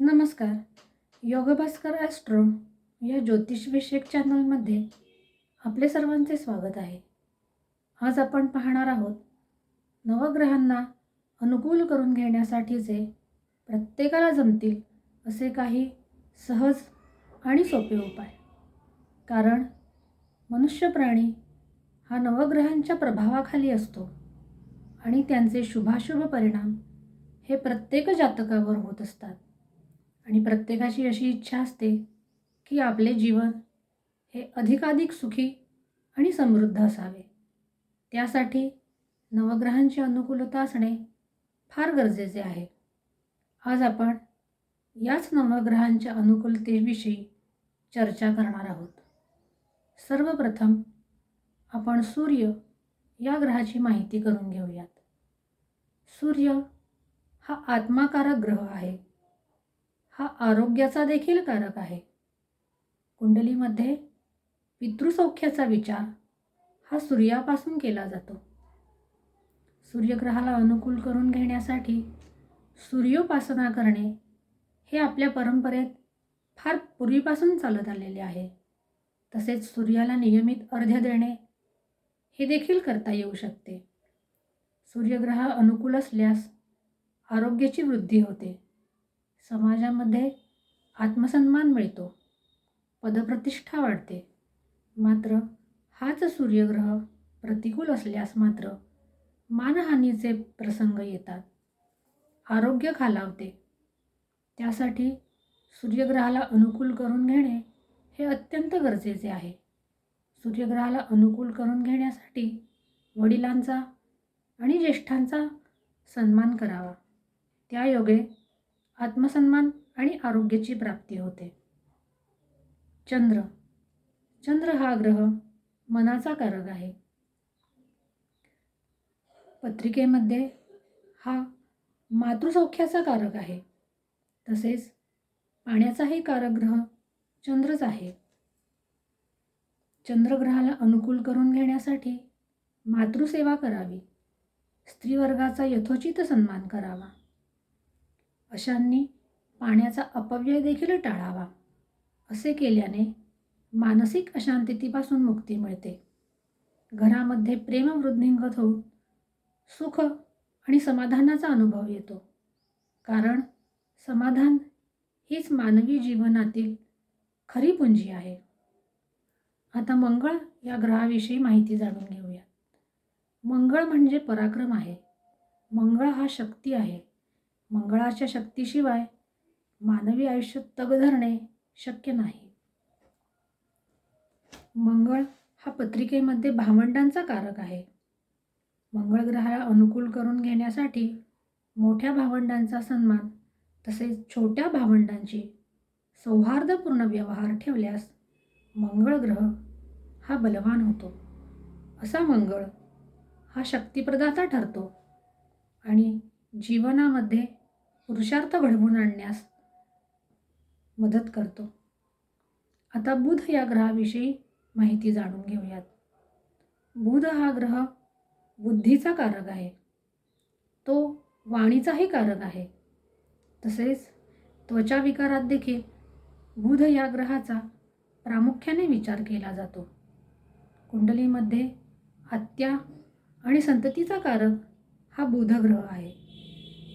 नमस्कार. योगभास्कर ॲस्ट्रो या ज्योतिषविषयक चॅनलमध्ये आपले सर्वांचे स्वागत आहे. आज आपण पाहणार आहोत नवग्रहांना अनुकूल करून घेण्यासाठीचे प्रत्येकाला जमतील असे काही सहज आणि सोपे उपाय. कारण मनुष्य प्राणी हा नवग्रहांच्या प्रभावाखाली असतो आणि त्यांचे शुभाशुभ परिणाम हे प्रत्येक जातकावर होत असतात. आणि प्रत्येकाची अशी इच्छा असते की आपले जीवन हे अधिकाधिक सुखी आणि समृद्ध असावे. त्यासाठी नवग्रहांची अनुकूलता असणे फार गरजेचे आहे. आज आपण याच नवग्रहांच्या अनुकूलतेविषयी चर्चा करणार आहोत. सर्वप्रथम आपण सूर्य या ग्रहाची माहिती करून घेऊयात. सूर्य हा आत्माकारक ग्रह आहे. हा आरोग्याचा देखील कारक आहे. कुंडलीमध्ये पितृसौख्याचा विचार हा सूर्यापासून केला जातो. सूर्यग्रहाला अनुकूल करून घेण्यासाठी सूर्योपासना करणे हे आपल्या परंपरेत फार पूर्वीपासून चालत आलेले आहे. तसेच सूर्याला नियमित अर्ध्य देणे हे देखील करता येऊ शकते. सूर्यग्रह अनुकूल असल्यास आरोग्याची वृद्धी होते. समाजामध्ये आत्मसन्मान मिळतो. पदप्रतिष्ठा वाढते. मात्र हाच सूर्यग्रह प्रतिकूल असल्यास मात्र मानहानीचे प्रसंग येतात. आरोग्य खालावते. त्यासाठी सूर्यग्रहाला अनुकूल करून घेणे हे अत्यंत गरजेचे आहे. सूर्यग्रहाला अनुकूल करून घेण्यासाठी वडिलांचा आणि ज्येष्ठांचा सन्मान करावा. त्यायोगे आत्मसन्मान आणि आरोग्याची प्राप्ती होते. चंद्र. चंद्र हा ग्रह मनाचा कारक आहे. पत्रिकेमध्ये हा मातृसौख्याचा कारक आहे. तसेच पाण्याचाही कारक ग्रह चंद्रच आहे. चंद्रग्रहाला अनुकूल करून घेण्यासाठी मातृसेवा करावी. स्त्रीवर्गाचा यथोचित सन्मान करावा. अशांनी पाण्याचा अपव्यय देखील टाळावा असे केल्याने मानसिक अशांततेपासून मुक्ती मिळते. घरामध्ये प्रेम वृद्धिंगत होऊन सुख आणि समाधानाचा अनुभव येतो. कारण समाधान हीच मानवी जीवनातील खरी पुंजी आहे. आता मंगळ या ग्रहाविषयी माहिती जाणून घेऊयात मंगळ म्हणजे पराक्रम आहे. मंगळ हा शक्ती आहे. मंगळाच्या शक्तीशिवाय मानवी आयुष्य तग धरणे शक्य नाही. मंगळ हा पत्रिकेमध्ये भावंडांचा कारक आहे. मंगळ ग्रहाला अनुकूल करून घेण्यासाठी मोठ्या भावंडांचा सन्मान तसेच छोट्या भावंडांची सौहार्दपूर्ण व्यवहार ठेवल्यास मंगळ ग्रह हा बलवान होतो. असा मंगळ हा शक्तिप्रदाता ठरतो आणि जीवनामध्ये पुरुषार्थ घडवून आणण्यास मदत करतो. आता बुध या ग्रहाविषयी माहिती जाणून घेऊयात. बुध हा ग्रह बुद्धीचा कारक आहे. तो वाणीचाही कारक आहे. तसेच त्वचा विकारात देखील बुध या ग्रहाचा प्रामुख्याने विचार केला जातो. कुंडलीमध्ये हत्या आणि संततीचा कारक हा बुधग्रह आहे.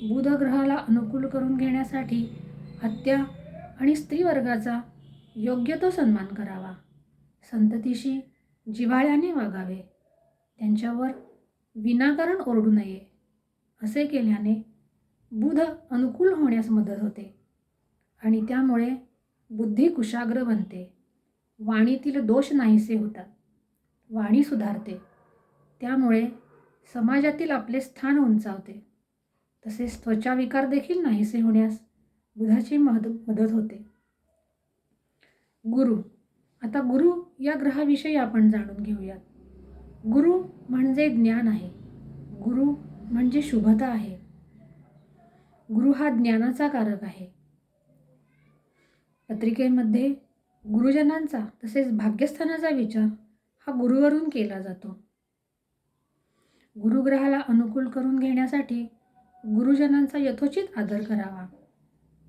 बुधग्रहाला अनुकूल करून घेण्यासाठी हत्या आणि स्त्रीवर्गाचा योग्य तो सन्मान करावा. संततीशी जिव्हाळ्याने वागावे. त्यांच्यावर विनाकारण ओरडू नये असे केल्याने बुध अनुकूल होण्यास मदत होते आणि त्यामुळे बुद्धी कुशाग्र बनते. वाणीतील दोष नाहीसे होतात. वाणी सुधारते. त्यामुळे समाजातील आपले स्थान उंचावते. तसेच त्वचा विकार देखील नाहीसे होण्यास बुधाची मद मदत होते. गुरु. आता गुरु या ग्रहाविषयी आपण जाणून घेऊयात. गुरु म्हणजे ज्ञान आहे. गुरु म्हणजे शुभता आहे. गुरु हा ज्ञानाचा कारक आहे. पत्रिकेमध्ये गुरुजनांचा तसेच भाग्यस्थानाचा विचार हा गुरुवरून केला जातो. गुरुग्रहाला अनुकूल करून घेण्यासाठी गुरुजनांचा यथोचित आदर करावा.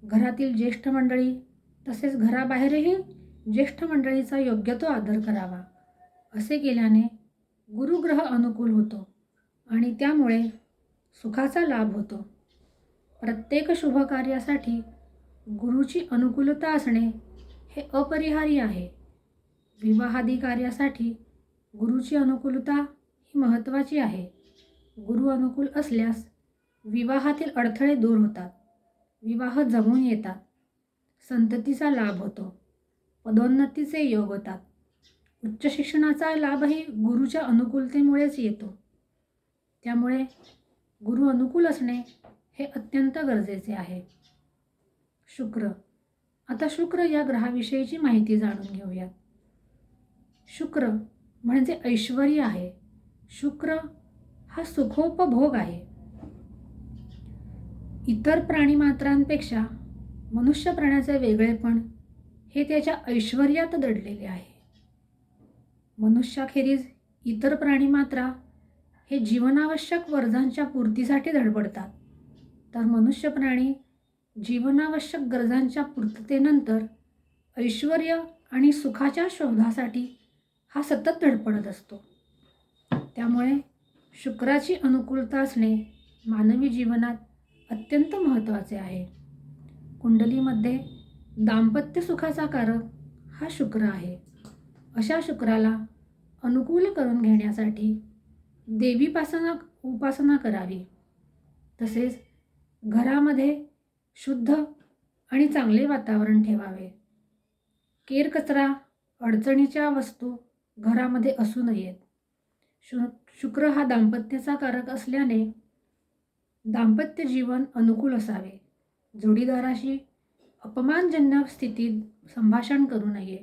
घरातील ज्येष्ठ मंडळी तसेच घराबाहेरही ज्येष्ठ मंडळीचा योग्य तो आदर करावा. असे केल्याने गुरुग्रह अनुकूल होतो आणि त्यामुळे सुखाचा लाभ होतो. प्रत्येक शुभ कार्यासाठी गुरुची अनुकूलता असणे हे अपरिहार्य आहे. विवाहादी कार्यासाठी गुरुची अनुकूलता ही महत्त्वाची आहे. गुरु अनुकूल असल्यास विवाहातील अडथळे दूर होतात. विवाह जमून येतात. संततीचा लाभ होतो. पदोन्नतीचे योग होतात. उच्च शिक्षणाचा लाभही गुरुच्या अनुकूलतेमुळेच येतो. त्यामुळे गुरु अनुकूल असणे हे अत्यंत गरजेचे आहे. शुक्र. आता शुक्र या ग्रहाविषयीची माहिती जाणून घेऊयात. शुक्र म्हणजे ऐश्वर आहे. शुक्र हा सुखोपभोग आहे. इतर प्राणीमात्रांपेक्षा मनुष्य प्राण्याचे वेगळेपण हे त्याच्या ऐश्वर्यात दडलेले आहे. मनुष्याखेरीज इतर प्राणीमात्रा हे जीवनावश्यक गरजांच्या पूर्तीसाठी धडपडतात. तर मनुष्य प्राणी जीवनावश्यक गरजांच्या पूर्ततेनंतर ऐश्वर आणि सुखाच्या शोधासाठी हा सतत धडपडत असतो. त्यामुळे शुक्राची अनुकूलता असणे मानवी जीवनात अत्यंत महत्त्वाचे आहे. कुंडलीमध्ये दाम्पत्य सुखाचा कारक हा शुक्र आहे. अशा शुक्राला अनुकूल करून घेण्यासाठी देवीपासना उपासना करावी. तसेच घरामध्ये शुद्ध आणि चांगले वातावरण ठेवावे. केरकचरा अडचणीच्या वस्तू घरामध्ये असू नयेत. शु शुक्र हा दाम्पत्याचा कारक असल्याने दाम्पत्य जीवन अनुकूल असावे. जोडीदाराशी अपमानजन्य स्थितीत संभाषण करू नये.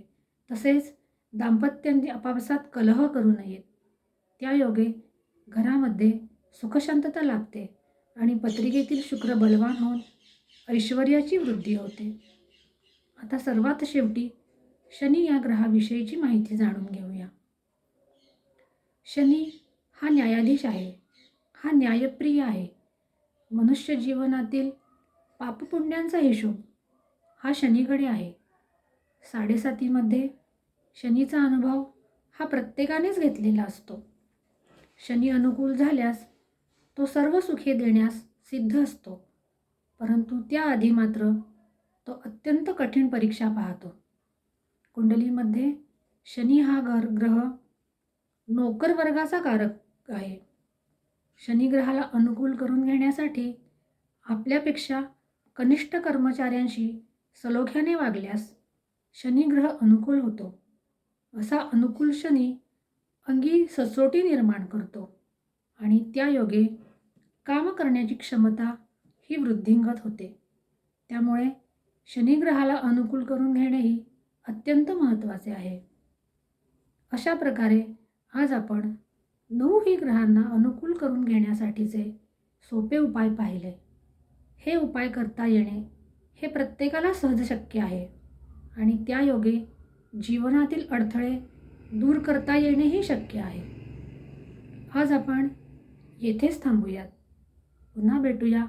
तसेच दाम्पत्यांनी आपापसात कलह करू नयेत. त्या योगे घरामध्ये सुखशांतता लाभते आणि पत्रिकेतील शुक्र बलवान होऊन ऐश्वर्याची वृद्धी होते. आता सर्वात शेवटी शनी या ग्रहाविषयीची माहिती जाणून घेऊया. शनी हा न्यायाधीश आहे. हा न्यायप्रिय आहे. मनुष्य जीवनातील पापपुण्यांचा हिशोब हा शनीकडे आहे. साडेसातीमध्ये शनीचा अनुभव हा प्रत्येकानेच घेतलेला असतो. शनी अनुकूल झाल्यास तो सर्व सुखे देण्यास सिद्ध असतो. परंतु त्याआधी मात्र तो अत्यंत कठीण परीक्षा पाहतो. कुंडलीमध्ये शनी हा घर ग्रह नोकर वर्गाचा कारक आहे. शनिग्रहाला अनुकूल करून घेण्यासाठी आपल्यापेक्षा कनिष्ठ कर्मचाऱ्यांशी सलोख्याने वागल्यास शनिग्रह अनुकूल होतो. असा अनुकूल शनी अंगी सचोटी निर्माण करतो आणि त्या योगे काम करण्याची क्षमता ही वृद्धिंगत होते. त्यामुळे शनिग्रहाला अनुकूल करून घेणेही अत्यंत महत्त्वाचे आहे. अशा प्रकारे आज आपण नऊही ग्रहांना अनुकूल करून घेण्यासाठीचे सोपे उपाय पाहिले. हे उपाय करता येणे हे प्रत्येकाला सहज शक्य आहे आणि त्या योगे जीवनातील अडथळे दूर करता येणेही शक्य आहे. आज आपण येथेच थांबूयात. पुन्हा भेटूया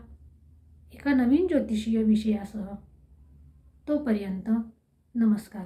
एका नवीन ज्योतिषीय विषयासह. तोपर्यंत नमस्कार.